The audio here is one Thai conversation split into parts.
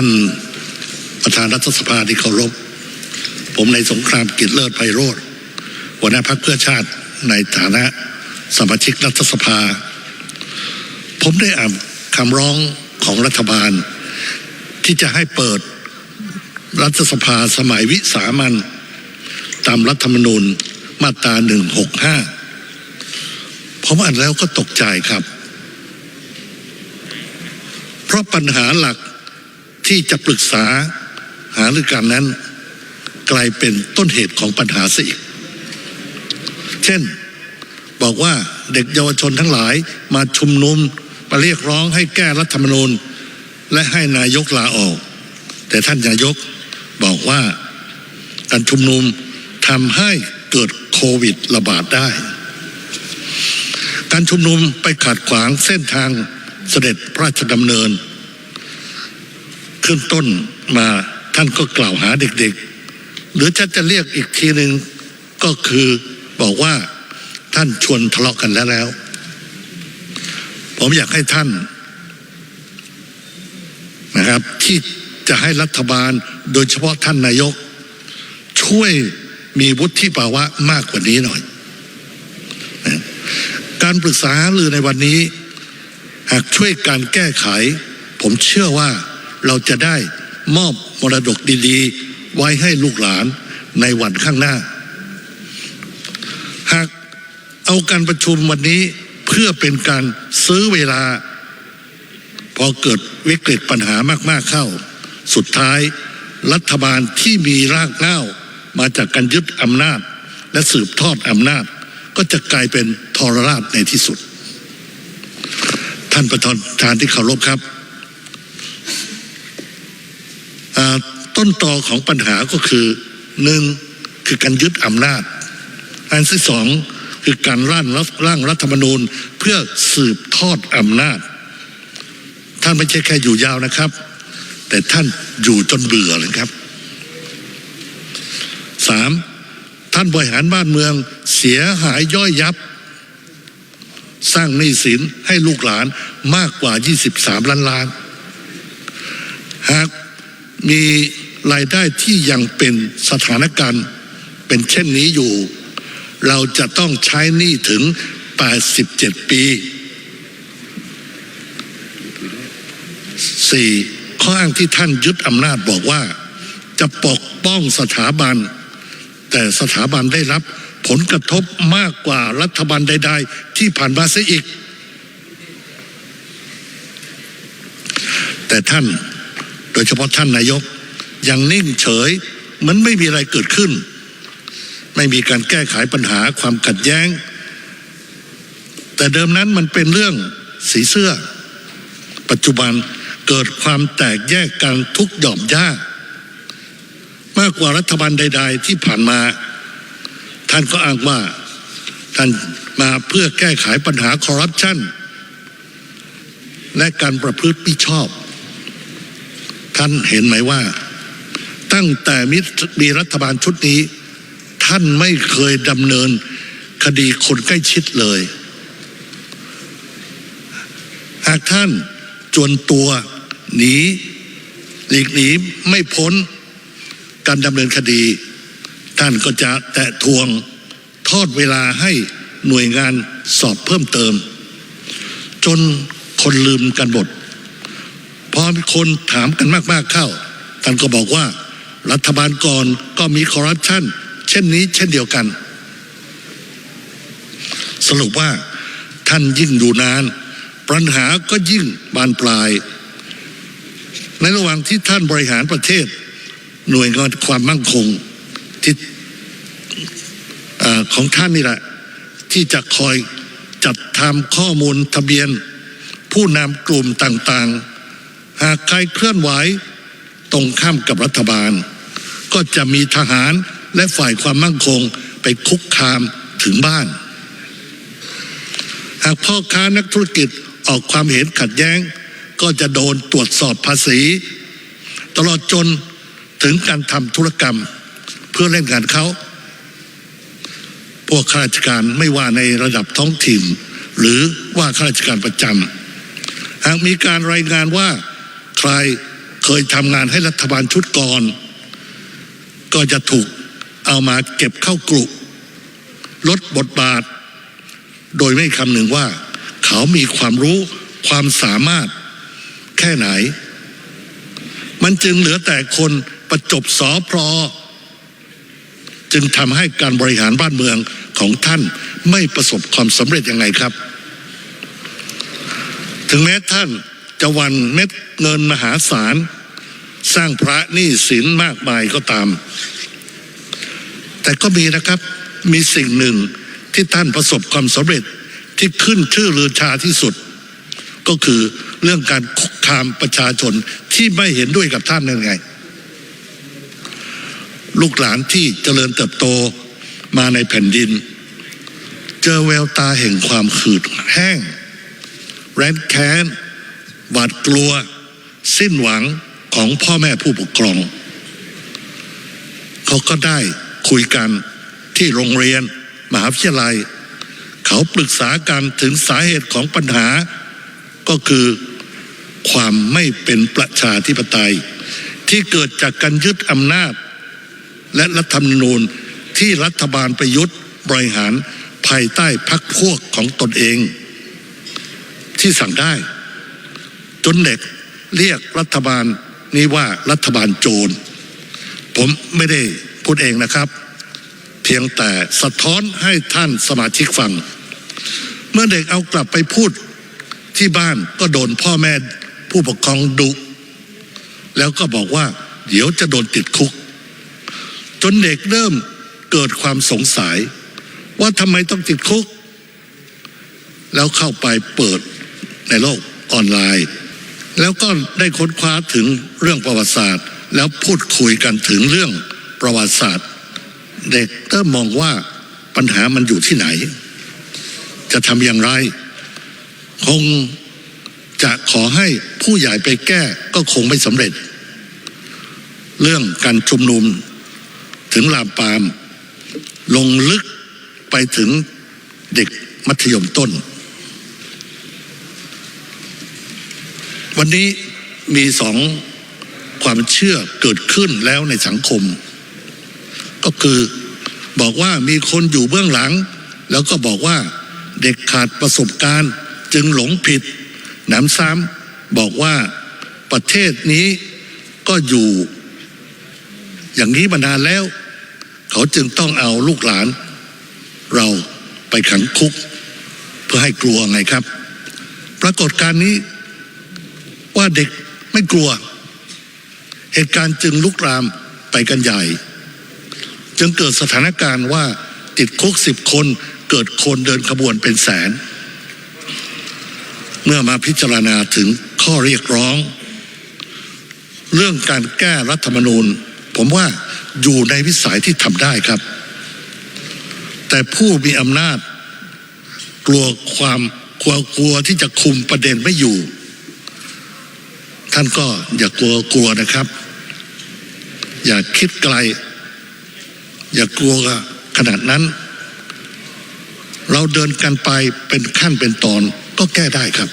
านประธานรัฐสภาที่เคารพ ผมในสงครามกิจเลิศไพโรธหัวหน้าพรรคเพื่อชาติในฐานะสมาชิกรัฐสภา ผมได้อ่านคำร้องของรัฐบาล ที่จะให้เปิดรัฐสภาสมัยวิสามันตามรัฐธรรมนูญมาตรา165ผมอ่านแล้วก็ตกใจครับ เพราะปัญหาหลัก ที่จะปรึกษาหารือกันนั้น กลายเป็นต้นเหตุของปัญหาซะอีก เช่นบอกว่าเด็กเยาวชนทั้งหลายมาชุมนุมมาเรียกร้องให้แก้รัฐธรรมนูญ และให้นายกลาออก แต่ท่านนายกบอกว่าการชุมนุมทำให้เกิดโควิดระบาดได้ การชุมนุมไปขัดขวางเส้นทางเสด็จพระราชดำเนิน ขึ้นต้นมาท่านก็กล่าวหาเด็กๆ หรือถ้าจะเรียกอีกทีหนึ่งก็คือบอกว่าท่านชวนทะเลาะกันแล้วแล้ว ผมอยากให้ท่านนะครับ ที่จะให้รัฐบาลโดยเฉพาะท่านนายก ช่วยมีวุฒิภาวะมากกว่านี้หน่อยนะการปรึกษาหรือในวันนี้ หากช่วยการแก้ไข ผมเชื่อว่า เราจะได้มอบมรดกดีๆ ไว้ให้ลูกหลานในวันข้างหน้า หากเอาการประชุมวันนี้เพื่อเป็นการซื้อเวลา พอเกิดวิกฤตปัญหามากๆเข้า สุดท้ายรัฐบาลที่มีรากเหง้ามาจากการยึดอำนาจ และสืบทอดอำนาจ ก็จะกลายเป็นทรราชในที่สุด ท่านประธานที่เคารพครับอ่า ต้นตอของปัญหาก็คือหนึ่งคือการยึดอำนาจอันที่สองคือการร่างร่างรัฐธรรมนูญเพื่อสืบทอดอำนาจ ท่านไม่ใช่แค่อยู่ยาวนะครับ แต่ท่านอยู่จนเบื่อเลยครับสามท่านบริหารบ้านเมืองเสียหายย่อยยับ สร้างหนี้สินให้ลูกหลานมากกว่า 23 ล้านล้าน หากมี รายได้ที่ยังเป็นสถานการณ์เป็นเช่นนี้อยู่ เราจะต้องใช้หนี้ถึง 87 ปี 4. ข้ออ้างที่ท่านยึดอำนาจบอกว่า จะปกป้องสถาบัน แต่สถาบันได้รับผลกระทบมากกว่ารัฐบาลใด ๆ ที่ผ่านมาเสียอีก แต่ท่านโดยเฉพาะท่านนายก ยังนิ่งเฉยมือนไม่มีอะไรเกิดขึ้น ไม่มีการแก้ไขปัญหาความขัดแย้ง แต่เดิมนั้นมันเป็นเรื่องสีเสื้อ ปัจจุบันเกิดความแตกแยกกันทุกหย่อมย่ามากกว่ารัฐบาลใด ๆ ที่ผ่านมา ท่านก็อ้างว่าท่านมาเพื่อแก้ไขปัญหาคอร์รัปชันและการประพฤติมิชอบ ท่านเห็นไหมว่า ตั้งแต่มีรัฐบาลชุดนี้ ท่านไม่เคยดำเนินคดีคนใกล้ชิดเลย หากท่านจวนตัวหนีหลีกหนีไม่พ้นการดำเนินคดี ท่านก็จะแตะทวงทอดเวลาให้หน่วยงานสอบเพิ่มเติม จนคนลืมกันหมดพอมีคนถามกันมาก ๆ เข้า ท่านก็บอกว่า รัฐบาลก่อนก็มีคอร์รัปชันเช่นนี้เช่นเดียวกัน สรุปว่าท่านยิ่งอยู่นาน ปัญหาก็ยิ่งบานปลาย ในระหว่างที่ท่านบริหารประเทศ หน่วยงานความมั่งคงที่อของท่านนี่แหละ ที่จะคอยจัดทำข้อมูลทะเบียน ผู้นำกลุ่มต่างๆ หากใครเคลื่อนไหวตรงข้ามกับรัฐบาล ก็จะมีทหารและฝ่ายความมั่งคงไปคุกคามถึงบ้าน หากพ่อค้านักธุรกิจออกความเห็นขัดแย้ง ก็จะโดนตรวจสอบภาษี ตลอดจนถึงการทำธุรกรรม เพื่อเล่นงานเขาพวกข้าราชการไม่ว่าในระดับท้องถิ่น หรือว่าข้าราชการประจำหากมีการรายงานว่าใครเคยทำงานให้รัฐบาลชุดก่อน ก็จะถูกเอามาเก็บเข้ากลุ่มลดบทบาท โดยไม่คำนึงว่า เขามีความรู้ความสามารถแค่ไหน มันจึงเหลือแต่คนประจบสอพรอจึงทำให้การบริหารบ้านเมืองของท่านไม่ประสบความสำเร็จยังไงครับ ถึงแม้ท่านจะวันเม็ดเงินมหาศาล สร้างพระหนี้สินมากมายก็ตาม แต่ก็มีนะครับมีสิ่งหนึ่งที่ท่านประสบความสำเร็จที่ขึ้นชื่อลือชาที่สุด ก็คือเรื่องการคุกคามประชาชนที่ไม่เห็นด้วยกับท่านนั่นไง ลูกหลานที่เจริญเติบโตมาในแผ่นดิน เจอแววตาแห่งความขืดแห้ง แรนแค้นหวาดกลัว สิ้นหวัง ของพ่อแม่ผู้ปกครอง เขาก็ได้คุยกันที่โรงเรียน มหาวิทยาลัย เขาปรึกษากันถึงสาเหตุของปัญหา ก็คือความไม่เป็นประชาธิปไตย ที่เกิดจากการยึดอำนาจ และรัฐธรรมนูญที่รัฐบาลประยุทธ์บริหารภายใต้พักพวกของตนเอง ที่สั่งได้ จนเด็กเรียกรัฐบาล นี้ว่ารัฐบาลโจร ผมไม่ได้พูดเองนะครับ เพียงแต่สะท้อนให้ท่านสมาชิกฟัง เมื่อเด็กเอากลับไปพูดที่บ้านก็โดนพ่อแม่ผู้ปกครองดุ แล้วก็บอกว่า เดี๋ยวจะโดนติดคุก จนเด็กเริ่มเกิดความสงสัย ว่าทำไมต้องติดคุก แล้วเข้าไปเปิดในโลกออนไลน์ แล้วก็ได้ค้นคว้าถึงเรื่องประวัติศาสตร์ แล้วพูดคุยกันถึงเรื่องประวัติศาสตร์ เด็กก็มองว่าปัญหามันอยู่ที่ไหน จะทำอย่างไร คงจะขอให้ผู้ใหญ่ไปแก้ก็คงไม่สำเร็จ เรื่องการชุมนุมถึงลามปาม ลงลึกไปถึงเด็กมัธยมต้น วันนี้มีสองความเชื่อเกิดขึ้นแล้วในสังคม ก็คือบอกว่ามีคนอยู่เบื้องหลัง แล้วก็บอกว่าเด็กขาดประสบการณ์จึงหลงผิดหนำซ้ำบอกว่าประเทศนี้ก็อยู่ อย่างนี้มานานแล้ว เขาจึงต้องเอาลูกหลาน เราไปขังคุก เพื่อให้กลัวไงครับ ปรากฏการณ์นี้ ว่าเด็กไม่กลัว เหตุการณ์จึงลุกรามไปกันใหญ่ จึงเกิดสถานการณ์ว่าติดคุกสิบคนเกิดคนเดินขบวนเป็นแสน เมื่อมาพิจารณาถึงข้อเรียกร้อง เรื่องการแก้รัฐธรรมนูญ ผมว่าอยู่ในวิสัยที่ทำได้ครับ แต่ผู้มีอำนาจ กลัวความกลัวกลัวที่จะคุมประเด็นไม่อยู่ท่านก็อย่ากลัวกลัวนะครับ อย่าคิดไกล อย่ากลัวขนาดนั้น เราเดินกันไปเป็นขั้นเป็นตอนก็แก้ได้ครับ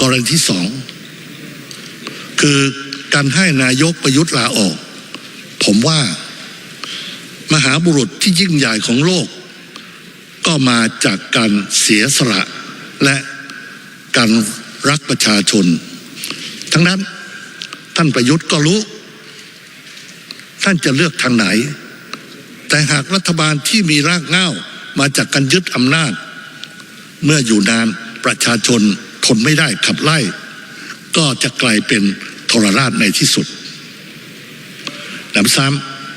กรณีที่สองคือการให้นายกประยุทธ์ลาออก ผมว่ามหาบุรุษที่ยิ่งใหญ่ของโลก ก็มาจากการเสียสละและการรักประชาชน ทั้งนั้นท่านประยุทธ์ก็รู้ ท่านจะเลือกทางไหน แต่หากรัฐบาลที่มีรากเง้ามาจากการยึดอำนาจ เมื่ออยู่นานประชาชนทนไม่ได้ขับไล่ ก็จะกลายเป็นทรราชในที่สุดหนำซ้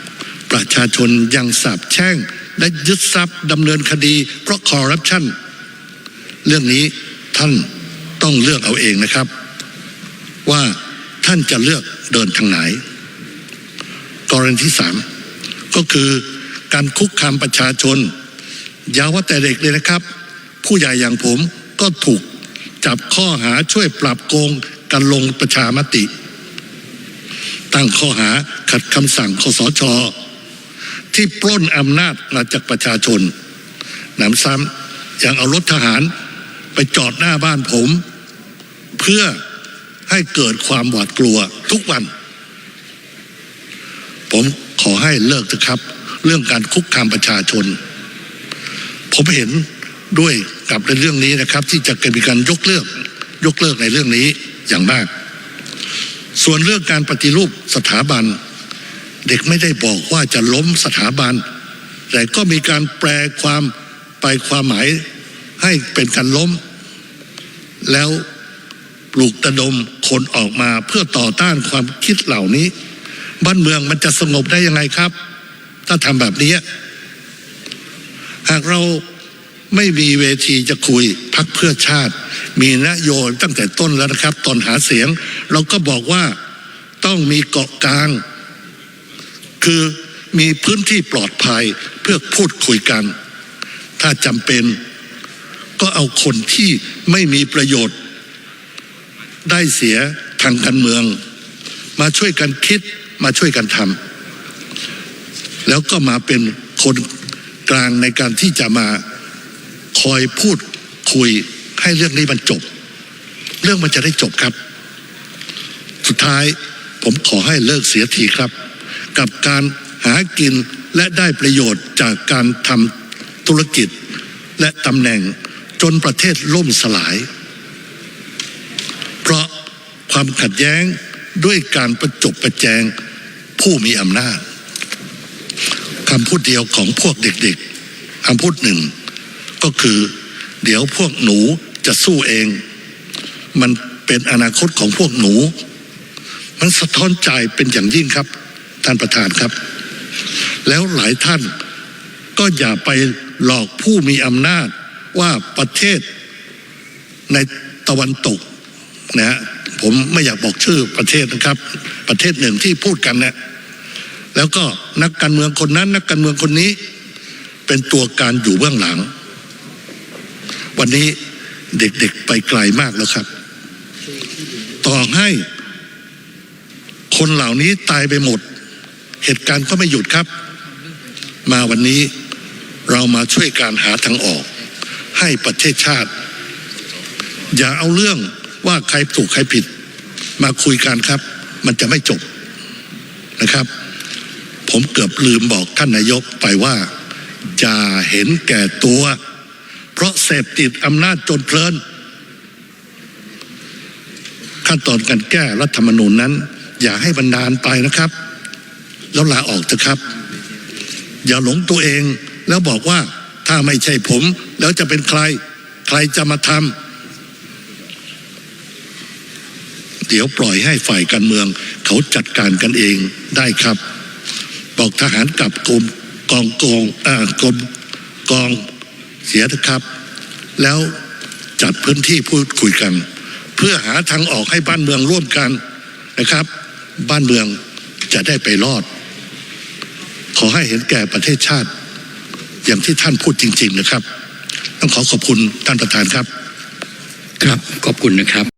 ำประชาชนยังสาบแช่งและยึดทรัพย์ดำเนินคดี เพราะคอร์รัปชันเรื่องนี้ท่านต้องเลือกเอาเองนะครับ ว่าท่านจะเลือกเดินทางไหน กรณีที่สามก็คือการคุกคามประชาชนอย่าว่าแต่เด็กเลยนะครับ ผู้ใหญ่อย่างผมก็ถูกจับข้อหาช่วยปราบโกงการลงประชามติ ตั้งข้อหาขัดคำสั่งคสช ที่ปล้นอำนาจมาจากประชาชนหนำซ้ำยังเอารถทหารไปจอดหน้าบ้านผม เพื่อ ให้เกิดความหวาดกลัวทุกวัน ผมขอให้เลิกเถอะครับ เรื่องการคุกคามประชาชน ผมเห็นด้วยกับในเรื่องนี้นะครับ ที่จะเกิดมีการยกเลิกยกเลิกในเรื่องนี้อย่างมาก ส่วนเรื่องการปฏิรูปสถาบัน เด็กไม่ได้บอกว่าจะล้มสถาบัน แต่ก็มีการแปลความไปความหมายให้เป็นการล้ม แล้วปลูกตะดม คนออกมาเพื่อต่อต้านความคิดเหล่านี้ บ้านเมืองมันจะสงบได้ยังไงครับ ถ้าทำแบบนี้ หากเราไม่มีเวทีจะคุยพักเพื่อชาติ มีนโยบายตั้งแต่ต้นแล้วนะครับ ตอนหาเสียง เราก็บอกว่าต้องมีเกาะกลาง คือมีพื้นที่ปลอดภัยเพื่อพูดคุยกัน ถ้าจำเป็นก็เอาคนที่ไม่มีประโยชน์ ได้เสียทางการเมือง มาช่วยกันคิดมาช่วยกันทำแล้วก็มาเป็นคนกลางในการที่จะมาคอยพูดคุยให้เรื่องนี้มันจบ เรื่องมันจะได้จบครับ สุดท้ายผมขอให้เลิกเสียทีครับ กับการหากินและได้ประโยชน์จากการทำธุรกิจและตำแหน่งจนประเทศล่มสลาย ความขัดแย้งด้วยการประจบประแจงผู้มีอำนาจคำพูดเดียวของพวกเด็กๆคำพูดหนึ่ง ก็คือ เดี๋ยวพวกหนูจะสู้เอง มันเป็นอนาคตของพวกหนู มันสะท้อนใจเป็นอย่างยิ่งครับ ท่านประธานครับ แล้วหลายท่านก็อย่าไปหลอกผู้มีอำนาจว่าประเทศในตะวันตก นะฮะผมไม่อยากบอกชื่อประเทศนะครับ ประเทศหนึ่งที่พูดกันเนี่ยแล้วก็นักการเมืองคนนั้น นักการเมืองคนนี้ เป็นตัวการอยู่เบื้องหลัง วันนี้เด็กๆไปไกลมากแล้วครับ ต่อให้คนเหล่านี้ตายไปหมด เหตุการณ์ก็ไม่หยุดครับ มาวันนี้เรามาช่วยการหาทางออก ให้ประเทศชาติ อย่าเอาเรื่อง ว่าใครถูกใครผิดมาคุยกันครับ มันจะไม่จบนะครับ ผมเกือบลืมบอกท่านนายกไปว่า อย่าเห็นแก่ตัว เพราะเสพติดอำนาจจนเพลิน ขั้นตอนการแก้รัฐธรรมนูญนั้น อย่าให้บรรดาลไปนะครับ แล้วลาออกเถอะครับ อย่าหลงตัวเองแล้วบอกว่าถ้าไม่ใช่ผม แล้วจะเป็นใคร ใครจะมาทำ เดี๋ยวปล่อยให้ฝ่ายการเมือง เขาจัดการกันเองได้ครับ บอกทหารกลับกรมกองกองอ่ากรมกองเสียเถอะครับ แล้วจัดพื้นที่พูดคุยกัน เพื่อหาทางออกให้บ้านเมืองร่วมกันนะครับ บ้านเมืองจะได้ไปรอด ขอให้เห็นแก่ประเทศชาติ อย่างที่ท่านพูดจริง ๆนะครับ ต้องขอขอบคุณท่านประธานครับ ครับขอบคุณนะครับ